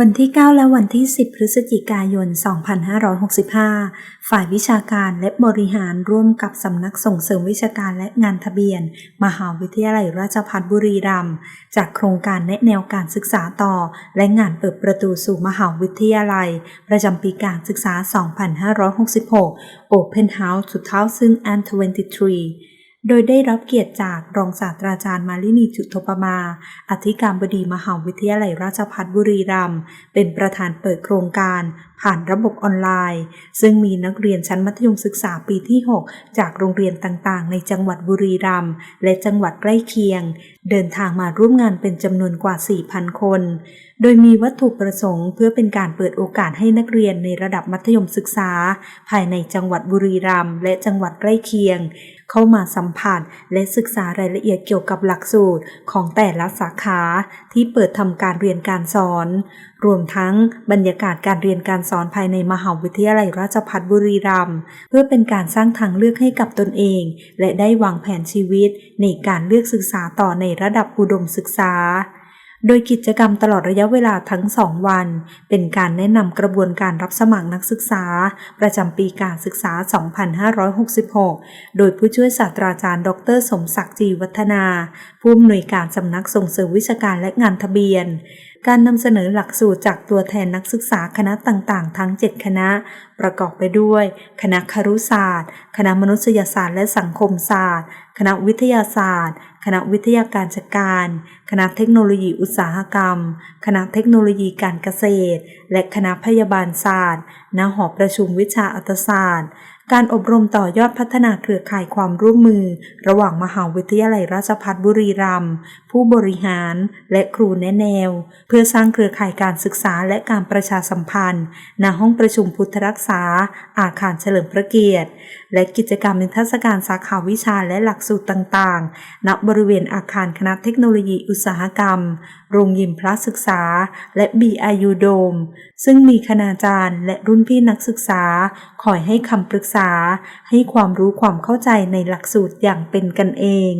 วันที่ 9 และวันที่ 10 พฤศจิกายน 2565 ฝ่ายวิชาการและบริหารร่วมกับสำนักส่งเสริมวิชาการและงานทะเบียน มหาวิทยาลัยราชภัฏบุรีรัมย์จากโครงการแนะแนวการศึกษาต่อ และงานเปิดประตูสู่มหาวิทยาลัย ประจำปีการศึกษา 2566 Open House 2023 โดยได้รับเกียรติจากรองศาสตราจารย์มาลินีจุทปมา อธิการบดีมหาวิทยาลัยราชภัฏบุรีรัมย์ เป็นประธานเปิดโครงการผ่านระบบออนไลน์ ซึ่งมีนักเรียนชั้นมัธยมศึกษาปีที่ 6 จากโรงเรียนต่างๆ ในจังหวัดบุรีรัมย์และจังหวัดใกล้เคียง เดินทางมาร่วมงานเป็นจำนวนกว่า 4,000 คน โดยมีวัตถุประสงค์เพื่อเป็นการเปิดโอกาสให้นักเรียนในระดับมัธยมศึกษา ภายในจังหวัดบุรีรัมย์และจังหวัดใกล้เคียง เข้ามาสัมผัสและศึกษารายละเอียดเกี่ยวกับหลักสูตรของแต่ละสาขาที่เปิดทำการเรียนการสอน รวมทั้งบรรยากาศการเรียนการสอนภายในมหาวิทยาลัยราชภัฏบุรีรัมย์เพื่อเป็นการสร้างทางเลือกให้กับตนเอง และได้วางแผนชีวิตในการเลือกศึกษาต่อในระดับอุดมศึกษาโดยกิจกรรมตลอดระยะเวลาทั้งสองวัน เป็นการแนะนำกระบวนการรับสมัครนักศึกษา ประจำปีการศึกษา 2566 โดยผู้ช่วยศาสตราจารย์ ดร สมศักดิ์จีวัฒนา ผู้อำนวยการสำนักส่งเสริมวิชาการและงานทะเบียน การนำเสนอหลักสูตรจากตัวแทนนักศึกษาคณะต่างๆ ทั้ง 7 คณะ ประกอบไปด้วย คณะครุศาสตร์ คณะมนุษยศาสตร์และสังคมศาสตร์ คณะวิทยาศาสตร์ คณะวิทยาการจัดการ คณะเทคโนโลยีอุตสาหกรรม คณะเทคโนโลยีการเกษตร และคณะพยาบาลศาสตร์ ณ หอประชุมวิชาอัตศาสตร์ การอบรมต่อยอดพัฒนาเครือข่ายความร่วมมือ ระหว่างมหาวิทยาลัยราชภัฏบุรีรัมย์ผู้บริหารและครูแนะแนว เพื่อสร้างเครือข่ายการศึกษาและการประชาสัมพันธ์ณห้องประชุมพุทธรักษา อาคารเฉลิมพระเกียรติ และกิจกรรมนิทรรศการสาขาวิชาและหลักสูตรต่างๆ ณบริเวณอาคารคณะเทคโนโลยีอุตสาหกรรม โรงยิมพระศึกษา และ BIU โดม ซึ่งมีคณาจารย์และรุ่นพี่นักศึกษาคอยให้คำปรึกษาษา ให้ความรู้ความเข้าใจในหลักสูตรอย่างเป็นกันเอง